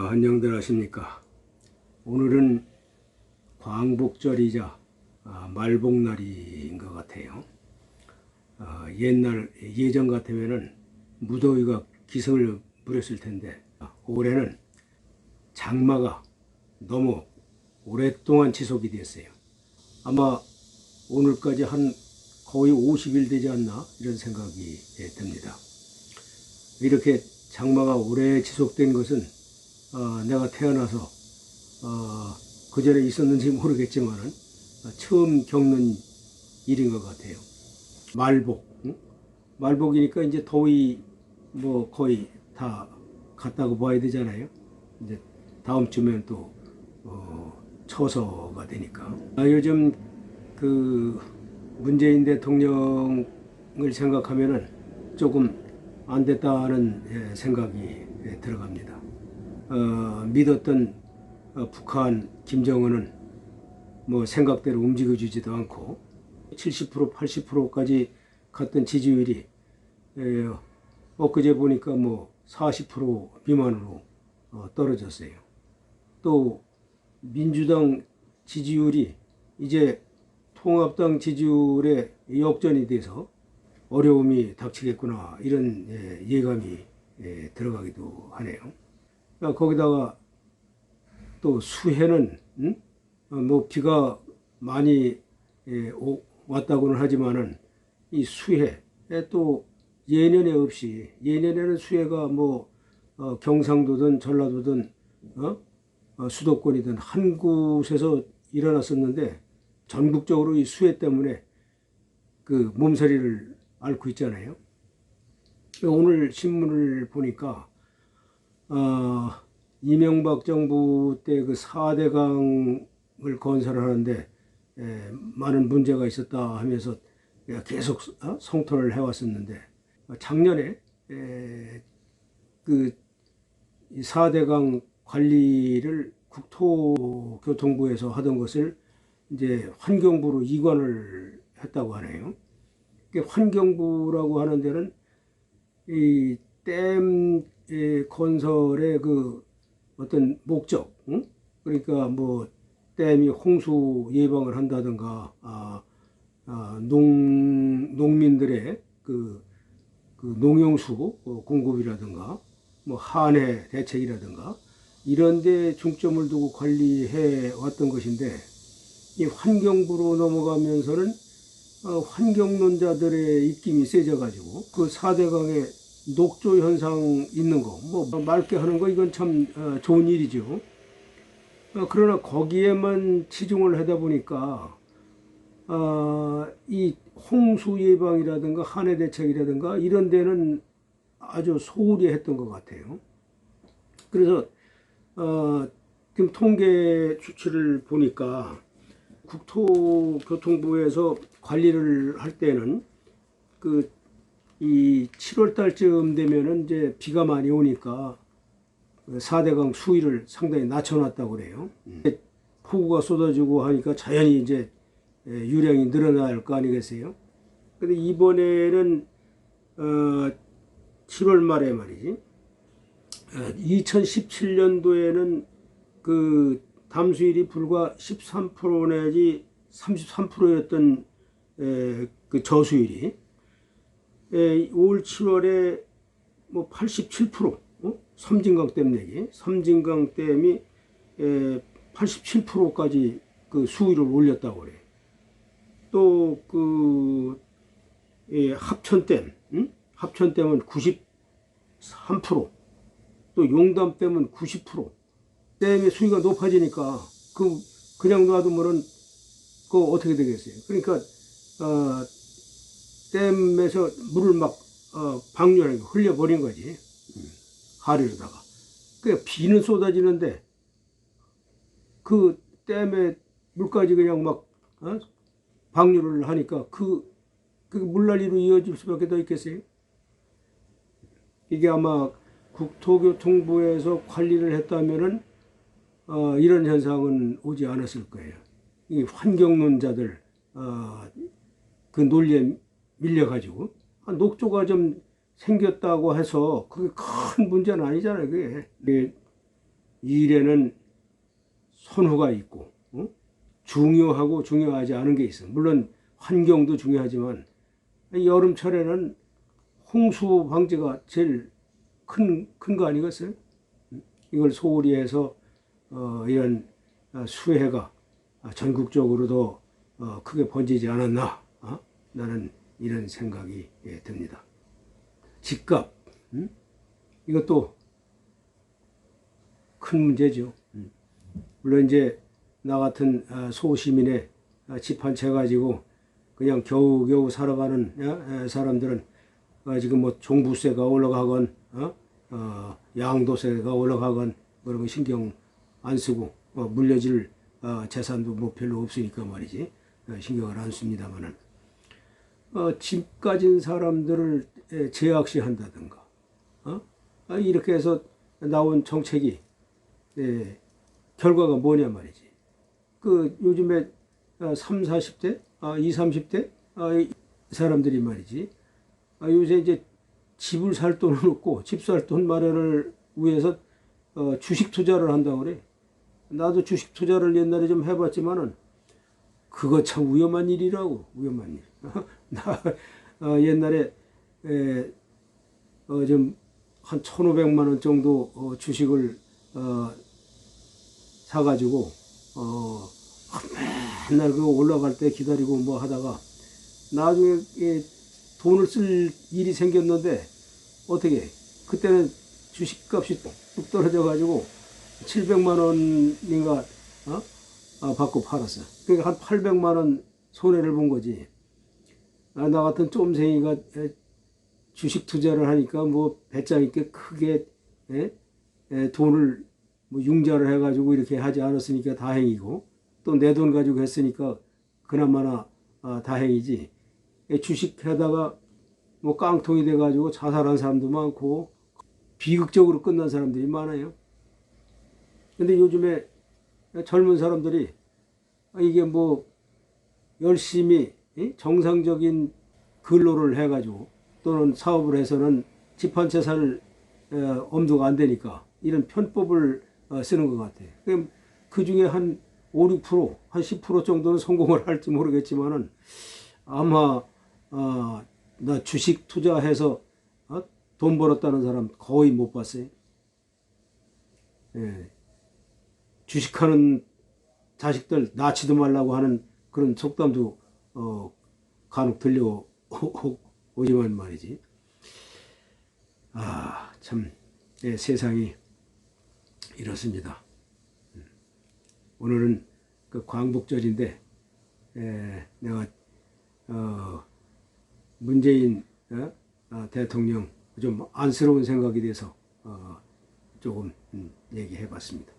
아, 안녕들 하십니까. 오늘은 광복절이자 아, 말복날인 것 같아요. 아, 옛날 예전 같으면은 무더위가 기승을 부렸을 텐데 아, 올해는 장마가 너무 오랫동안 지속이 됐어요. 아마 오늘까지 한 거의 50일 되지 않나 이런 생각이 예, 듭니다. 이렇게 장마가 오래 지속된 것은 어, 내가 태어나서 어, 그 전에 있었는지 모르겠지만은 어, 처음 겪는 일인 것 같아요. 말복, 응? 말복이니까 이제 더위 뭐 거의 다 갔다고 봐야 되잖아요. 이제 다음 주면 또 어, 처서가 되니까. 아, 요즘 그 문재인 대통령을 생각하면은 조금 안 됐다는 예, 생각이 예, 들어갑니다. 어, 믿었던 어, 북한 김정은은 뭐 생각대로 움직여주지도 않고 70% 80%까지 갔던 지지율이 예, 엊그제 보니까 뭐 40% 미만으로 어, 떨어졌어요. 또 민주당 지지율이 이제 통합당 지지율에 역전이 돼서 어려움이 닥치겠구나 이런 예, 예감이 예, 들어가기도 하네요. 아, 거기다가 또 수해는 음? 어, 뭐 비가 많이 예, 오- 왔다고는 하지만은 이 수해에 또 예년에 없이 예년에는 수해가 뭐 어, 경상도든 전라도든 어? 어, 수도권이든 한 곳에서 일어났었는데 전국적으로 이 수해 때문에 그 몸서리를 앓고 있잖아요. 오늘 신문을 보니까 어, 이명박 정부 때 그 4대강을 건설하는데 에, 많은 문제가 있었다 하면서 계속 어? 성토를 해왔었는데 어, 작년에 에, 그 4대강 관리를 국토교통부에서 하던 것을 이제 환경부로 이관을 했다고 하네요. 환경부라고 하는 데는 이 댐 건설의 그 어떤 목적, 응? 그러니까 뭐 댐이 홍수 예방을 한다든가, 아, 아, 농 농민들의 그, 그 농용수 어, 공급이라든가, 뭐 한해 대책이라든가 이런 데 중점을 두고 관리해 왔던 것인데 이 환경부로 넘어가면서는 어, 환경론자들의 입김이 세져가지고 그 4대강의 녹조 현상 있는 거, 뭐 맑게 하는 거 이건 참 어, 좋은 일이죠. 어, 그러나 거기에만 치중을 하다 보니까 어, 이 홍수 예방이라든가 한해 대책이라든가 이런 데는 아주 소홀히 했던 것 같아요. 그래서 어, 지금 통계 수치를 보니까 국토교통부에서 관리를 할 때는 그 이 7월 달쯤 되면은 이제 비가 많이 오니까 4대강 수위를 상당히 낮춰놨다고 그래요. 폭우가 쏟아지고 하니까 자연히 이제 예, 유량이 늘어날 거 아니겠어요? 근데 이번에는 어 7월 말에 말이지. 2017년도에는 그 담수율이 불과 13% 내지 33%였던 그 저수율이 에, 올 7월에 뭐 87% 어? 섬진강 댐 얘기 섬진강 댐이 87%까지 그 수위를 올렸다고 그래. 또그 예, 합천댐, 응? 합천댐은 93%, 또 용담댐은 90%. 댐의 수위가 높아지니까 그 그냥 놔두면은 그 어떻게 되겠어요? 그러니까 어, 댐에서 물을 막 어, 방류하게 흘려버린 거지 음, 하류로다가. 그 비는 쏟아지는데 그 댐에 물까지 그냥 막 어? 방류를 하니까 그, 그 물난리로 이어질 수밖에 더 있겠어요? 이게 아마 국토교통부에서 관리를 했다면은 어, 이런 현상은 오지 않았을 거예요. 이 환경론자들 어, 그 논리에 밀려가지고 아, 녹조가 좀 생겼다고 해서 그게 큰 문제는 아니잖아요. 그게 이게 일에는 선후가 있고 어? 중요하고 중요하지 않은 게 있어. 물론 환경도 중요하지만 여름철에는 홍수 방지가 제일 큰 큰 거 아니겠어요? 이걸 소홀히 해서 어, 이런 어, 수해가 전국적으로도 어, 크게 번지지 않았나 어? 나는 이런 생각이 예, 듭니다. 집값 음? 이것도 큰 문제죠. 음. 물론 이제 나 같은 아, 소시민의 집 한 채 가지고 그냥 겨우겨우 살아가는 야, 에, 사람들은 어, 지금 뭐 종부세가 올라가건 어? 어, 양도세가 올라가건 뭐 그런 거 신경 안 쓰고 어, 물려질 어, 재산도 뭐 별로 없으니까 말이지 어, 신경을 안 씁니다만은 어, 집 가진 사람들을 에, 제약시한다든가 어? 아, 이렇게 해서 나온 정책이 예, 결과가 뭐냐 말이지. 그 요즘에 아, 3, 40대, 아, 2, 30대 아, 이 사람들이 말이지. 아, 요새 이제 집을 살 돈은 없고 집 살 돈 마련을 위해서 어, 주식 투자를 한다고 그래. 나도 주식 투자를 옛날에 좀 해봤지만은 그거 참 위험한 일이라고 위험한 일. 나 어, 옛날에 에, 어, 좀한 1,500만 원 정도 어, 주식을 어, 사가지고 어, 맨날 그 올라갈 때 기다리고 뭐 하다가 나중에 예, 돈을 쓸 일이 생겼는데 어떻게 그때는 주식값이 뚝뚝 떨어져 가지고 700만 원인가 어? 아, 받고 팔았어. 그러니까 한 800만 원 손해를 본 거지. 아, 나 같은 쫌생이가 에, 주식 투자를 하니까 뭐 배짱 있게 크게 에? 에, 돈을 뭐 융자를 해가지고 이렇게 하지 않았으니까 다행이고 또 내 돈 가지고 했으니까 그나마나 아, 다행이지 에, 주식 하다가 뭐 깡통이 돼가지고 자살한 사람도 많고 비극적으로 끝난 사람들이 많아요. 근데 요즘에 젊은 사람들이 아, 이게 뭐 열심히 이? 정상적인 근로를 해가지고 또는 사업을 해서는 집한 채살 엄두가 안 되니까 이런 편법을 어, 쓰는 것 같아. 그럼 그 중에 한 5, 6%, 한 10% 정도는 성공을 할지 모르겠지만은 아마 어, 나 주식 투자해서 어? 돈 벌었다는 사람 거의 못 봤어요. 예. 주식하는 자식들 낳지도 말라고 하는 그런 속담도 어, 간혹 들려 오지만 말이지. 아, 참, 예, 세상이 이렇습니다. 음. 오늘은 그 광복절인데, 예, 내가, 어, 문재인 어? 아, 대통령 좀 안쓰러운 생각이 돼서, 어, 조금 음, 얘기해 봤습니다.